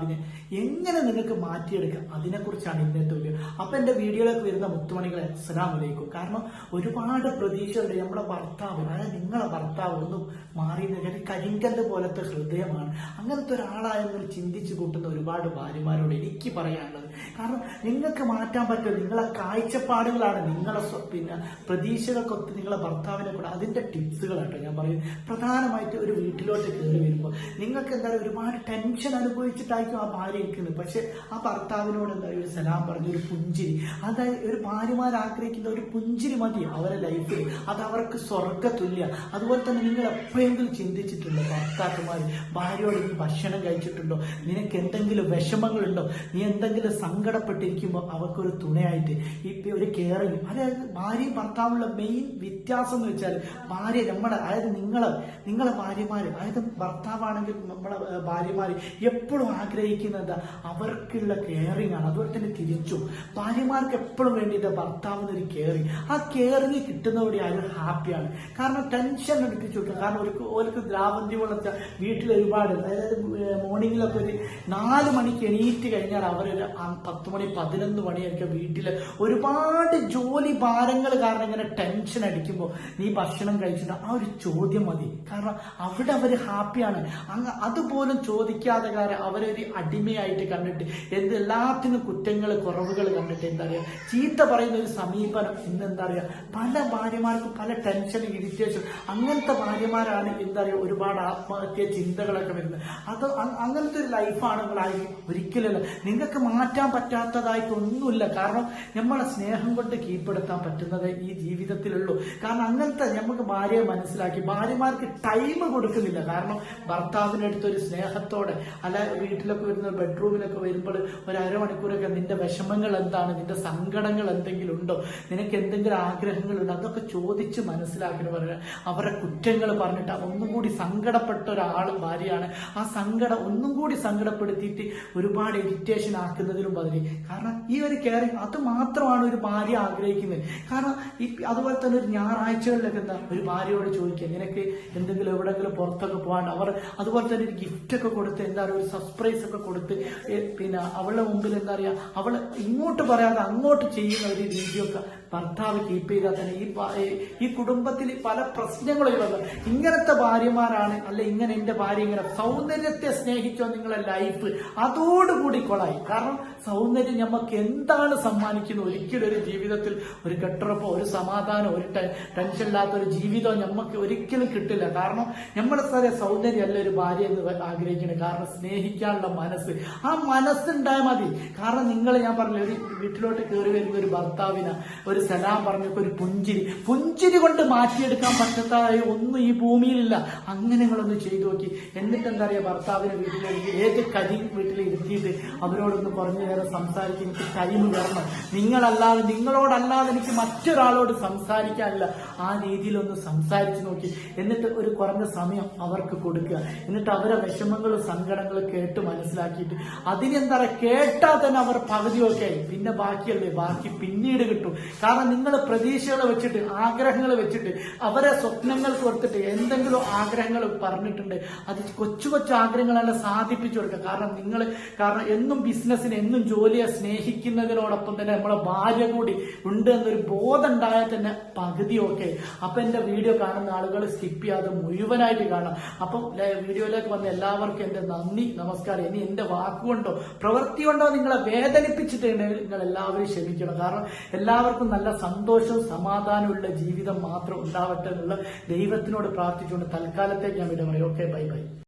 ഭർത്താവിനെ എങ്ങനെ നിങ്ങൾക്ക് മാറ്റിയെടുക്കാം? അതിനെക്കുറിച്ചാണ് ഇന്നത്തെ വീഡിയോ അപ്പം എന്റെ വീഡിയോയിലേക്ക് വരുന്ന മുത്തുമണികളെ അസ്സലാം വലൈക്കും കാരണം ഒരുപാട് പ്രതീക്ഷയുണ്ട് നമ്മുടെ ഭർത്താവ് അതായത് നിങ്ങളെ ഭർത്താവ് ഒന്നും മാറി കരിങ്കല്ല് പോലത്തെ ഹൃദയമാണ്. അങ്ങനത്തെ ഒരാളായെന്ന് ചിന്തിച്ചു കൂട്ടുന്ന ഒരുപാട് ഭാര്യമാരോട് എനിക്ക് പറയാനുള്ളത്. കാരണം നിങ്ങൾക്ക് മാറ്റാൻ പറ്റും നിങ്ങളെ കാഴ്ചപ്പാടുകളാണ് നിങ്ങളെ പിന്നെ പ്രതീക്ഷകൾക്കൊത്ത് നിങ്ങളെ ഭർത്താവിനെ കൂടെ അതിന്റെ ടിപ്സുകളാട്ടോ ഞാൻ പറയും. പ്രധാനമായിട്ട് ഒരു വീട്ടിലോട്ട് കയറി വരുമ്പോൾ നിങ്ങൾക്ക് എന്താ പറയുക ഒരുപാട് ടെൻഷൻ അനുഭവിച്ചിട്ടായിരിക്കും ആ ഭാര്യ ഇരിക്കുന്നത്. പക്ഷെ ആ ഭർത്താവിനോട് എന്താ ഒരു സലാം പറഞ്ഞു ഒരു പുഞ്ചിരി. അതായത് ഒരു ഭാര്യമാർ ആഗ്രഹിക്കുന്ന ഒരു പുഞ്ചിരി മതി അവരെ ലൈഫിൽ അത് അവർക്ക് സ്വർഗത്തുല്യ അതുപോലെ തന്നെ നിങ്ങൾ എപ്പോഴെങ്കിലും ചിന്തിച്ചിട്ടുണ്ടോ ഭർത്താക്കന്മാർ ഭാര്യയോട് നീ ഭക്ഷണം കഴിച്ചിട്ടുണ്ടോ? നിനക്ക് എന്തെങ്കിലും വിഷമങ്ങളുണ്ടോ? നീ എന്തെങ്കിലും സങ്കടപ്പെട്ടിരിക്കുമ്പോൾ അവർക്കൊരു തുണയായിട്ട് ഇപ്പൊ ഒരു കെയറിങ്. അതായത് ഭാര്യയും ഭർത്താവുള്ള മെയിൻ വ്യത്യാസം എന്ന് വെച്ചാൽ ഭാര്യ നമ്മുടെ അതായത് നിങ്ങൾ നിങ്ങളെ ഭാര്യമാർ അതായത് ഭർത്താവാണെങ്കിൽ നമ്മളെ ഭാര്യമാർ എപ്പോഴും എപ്പോഴും ആഗ്രഹിക്കുന്നത്. അവർക്കുള്ള കെയറിങ് ആണ്. അതുപോലെ തന്നെ തിരിച്ചും. ഭാര്യമാർക്ക് എപ്പോഴും വേണ്ടിയിട്ട് ഭർത്താവിന് ഒരു കെയറിങ് ആ കെയറിങ് കിട്ടുന്നവരെ അവർ ഹാപ്പിയാണ് കാരണം ടെൻഷൻ എടുപ്പിച്ചു കൊടുക്കുക കാരണം ഒരു ഓർക്ക് ദ്രാവന്തി വളർച്ച വീട്ടിൽ ഒരുപാട് അതായത് മോർണിംഗിലൊക്കെ ഒരു നാല് മണിക്ക് എണീറ്റ് കഴിഞ്ഞാൽ അവരൊരു പത്ത് മണി പതിനൊന്ന് മണിയൊക്കെ വീട്ടിൽ. ഒരുപാട് ജോലി ഭാരങ്ങൾ കാരണം ഇങ്ങനെ ടെൻഷൻ അടിക്കുമ്പോൾ നീ ഭക്ഷണം കഴിച്ചിട്ട് ആ ഒരു ചോദ്യം മതി. കാരണം അവിടെ അവർ ഹാപ്പിയാണ് അങ്ങ് അതുപോലും ചോദിക്കാതെ കാരണം അവരൊരു അടിമയായിട്ട് കണ്ടിട്ട് എന്ത് എല്ലാത്തിനും കുറ്റങ്ങൾ കുറവുകൾ കണ്ടിട്ട് എന്താ പറയുക ചീത്ത പറയുന്ന ഒരു സമീപനം ഇന്ന് എന്താ പറയുക പല ഭാര്യമാർക്കും പല ടെൻഷൻ ഇറിറ്റേഷൻ അങ്ങനത്തെ ഭാര്യമാരാണ് എന്താ പറയുക ഒരുപാട് ആത്മഹത്യ ചിന്തകളൊക്കെ വരുന്നത്. അത് അങ്ങനത്തെ ഒരു ലൈഫാണ് നിങ്ങളായി ഒരിക്കലല്ല നിങ്ങൾക്ക് മാറ്റാൻ പറ്റാത്തതായിട്ടൊന്നുമില്ല കാരണം നമ്മളെ സ്നേഹം കൊണ്ട് കീഴ്പ്പെടുത്താൻ പറ്റുന്നത് ഈ ജീവിതത്തിലുള്ളൂ. കാരണം അങ്ങനത്തെ നമുക്ക് ഭാര്യയെ മനസ്സിലാക്കി ഭാര്യമാർക്ക് ടൈം കൊടുക്കുന്നില്ല. കാരണം ഭർത്താവിന്റെ അടുത്ത് ഒരു സ്നേഹത്തോടെ അല്ല വീട്ടിലൊക്കെ വരുന്ന ബെഡ്റൂമിലൊക്കെ വരുമ്പോൾ ഒരു അരമണിക്കൂറൊക്കെ നിന്റെ വിഷമങ്ങൾ എന്താണ്? നിന്റെ സങ്കടങ്ങൾ എന്തെങ്കിലും ഉണ്ടോ? നിനക്ക് എന്തെങ്കിലും ആഗ്രഹങ്ങളുണ്ടോ അതൊക്കെ ചോദിച്ച് മനസ്സിലാക്കി പറയുക അവരുടെ കുറ്റങ്ങൾ പറഞ്ഞിട്ട് ഒന്നും കൂടി സങ്കടപ്പെട്ട ഒരാൾ ഭാര്യയാണ്. ആ സങ്കടം ഒന്നും കൂടി സങ്കടപ്പെടുത്തിയിട്ട് ഒരുപാട് ഇറിറ്റേഷൻ ആക്കുന്നതിലും പതിരി കാരണം ഈ ഒരു കെയറിങ് അത് മാത്രമാണ് ഒരു ഭാര്യ ആഗ്രഹിക്കുന്നത്. കാരണം ഈ അതുപോലെ തന്നെ ഒരു ഞായറാഴ്ചകളിലൊക്കെ എന്താ? ഒരു ഭാര്യയോട് ചോദിക്കുക നിനക്ക് എന്തെങ്കിലും എവിടെങ്കിലും പുറത്തൊക്കെ പോകാണ്ട് അവർ അതുപോലെ തന്നെ ഒരു ഗിഫ്റ്റ് ഒക്കെ കൊടുത്ത് എന്താ ഒരു സർപ്രൈസ് ഒക്കെ കൊടുത്ത് പിന്നെ അവളുടെ മുമ്പിൽ എന്താ പറയുക അവൾ ഇങ്ങോട്ട് പറയാതെ അങ്ങോട്ട് ചെയ്യുന്ന ഒരു രീതിയൊക്കെ ഭർത്താവ് കീപ്പ് ചെയ്താൽ തന്നെ ഈ ഈ- കുടുംബത്തിൽ പല പ്രശ്നങ്ങളും ഇവരുണ്ട് ഇങ്ങനത്തെ ഭാര്യമാരാണ് അല്ലെ ഇങ്ങനെ എന്റെ ഭാര്യ ഇങ്ങനെ സൗന്ദര്യത്തെ സ്നേഹിച്ചോ നിങ്ങളെ ലൈഫ് അതോടുകൂടി കൊളായി. കാരണം സൗന്ദര്യം നമുക്ക് എന്താണ് സമ്മാനിക്കുന്നത്? ഒരിക്കലും ഒരു ജീവിതത്തിൽ ഒരു കെട്ടുറപ്പോ ഒരു സമാധാനം ഒരു ടെൻഷൻ ഇല്ലാത്ത ഒരു ജീവിതം നമുക്ക് ഒരിക്കലും കിട്ടില്ല. കാരണം നമ്മുടെ സൗന്ദര്യം സൗന്ദര്യമല്ല ഒരു ഭാര്യ എന്ന് ആഗ്രഹിക്കുന്നത് കാരണം സ്നേഹിക്കാനുള്ള മനസ്സ്. ആ മനസ്സുണ്ടായാൽ മതി. കാരണം നിങ്ങൾ ഞാൻ പറഞ്ഞില്ല ഒരു വീട്ടിലോട്ട് കയറി വരുന്ന ഒരു ഭർത്താവിന് ഒരു സലാം പറഞ്ഞൊക്കെ ഒരു പുഞ്ചിരി. പുഞ്ചിരി കൊണ്ട് മാറ്റിയെടുക്കാൻ പറ്റത്തായ ഒന്നും ഈ ഭൂമിയിലില്ല. അങ്ങനെ നിങ്ങളൊന്ന് ചെയ്തു നോക്കി. എന്നിട്ട് എന്താ പറയാ ഭർത്താവിനെ വീട്ടിലേക്ക് ഏത് കരി വീട്ടിൽ ഇരുത്തിയിട്ട് അവരോടൊന്ന് പറഞ്ഞു നേരം സംസാരിച്ച് എനിക്ക് ടൈം വരണം നിങ്ങളല്ലാതെ നിങ്ങളോടല്ലാതെ എനിക്ക് മറ്റൊരാളോട് സംസാരിക്കാനില്ല. ആ രീതിയിലൊന്ന് സംസാരിച്ചു നോക്കി. എന്നിട്ട് ഒരു കുറഞ്ഞ സമയം അവർക്ക് കൊടുക്കുക. എന്നിട്ട് അവരെ വിഷമങ്ങളും സങ്കടങ്ങളും കേട്ട് മനസ്സിലാക്കിയിട്ട്. അതിനെന്താ പറയുക? കേട്ടാൽ തന്നെ അവർ പകുതിയൊക്കെ ആയി. പിന്നെ ബാക്കിയല്ലേ ബാക്കി പിന്നീട് കിട്ടും. കാരണം നിങ്ങൾ പ്രതീക്ഷകൾ വെച്ചിട്ട് ആഗ്രഹങ്ങൾ വെച്ചിട്ട് അവരെ സ്വപ്നങ്ങൾ കൊടുത്തിട്ട് എന്തെങ്കിലും ആഗ്രഹങ്ങൾ പറഞ്ഞിട്ടുണ്ട് അത് കൊച്ചു കൊച്ചു ആഗ്രഹങ്ങളെല്ലാം സാധിപ്പിച്ചു കൊടുക്കുക. കാരണം നിങ്ങൾ കാരണം എന്നും ബിസിനസ്സിന് എന്നും ജോലിയെ സ്നേഹിക്കുന്നതിനോടൊപ്പം തന്നെ നമ്മളെ ഭാര്യ കൂടി ഉണ്ട് എന്നൊരു ബോധം ഉണ്ടായാൽ തന്നെ പകുതിയൊക്കെ അപ്പൊ എന്റെ വീഡിയോ കാണുന്ന ആളുകൾ സ്കിപ്പ് ചെയ്യാതെ മുഴുവനായിട്ട് കാണാം. അപ്പം വീഡിയോയിലേക്ക് വന്ന എല്ലാവർക്കും എന്റെ നന്ദി നമസ്കാരം. ഇനി എന്റെ വാക്കുകൊണ്ടോ പ്രവൃത്തി കൊണ്ടോ നിങ്ങളെ വേദനിപ്പിച്ചിട്ടുണ്ടെങ്കിൽ നിങ്ങൾ എല്ലാവരും ക്ഷമിക്കണം. കാരണം എല്ലാവർക്കും നല്ല സന്തോഷവും സമാധാനമുള്ള ജീവിതം മാത്രം ഉണ്ടാവട്ടെ എന്നുള്ള ദൈവത്തിനോട് പ്രാർത്ഥിച്ചുകൊണ്ട് തൽക്കാലത്തേക്ക് ഞാൻ വിട പറയും. Okay bye bye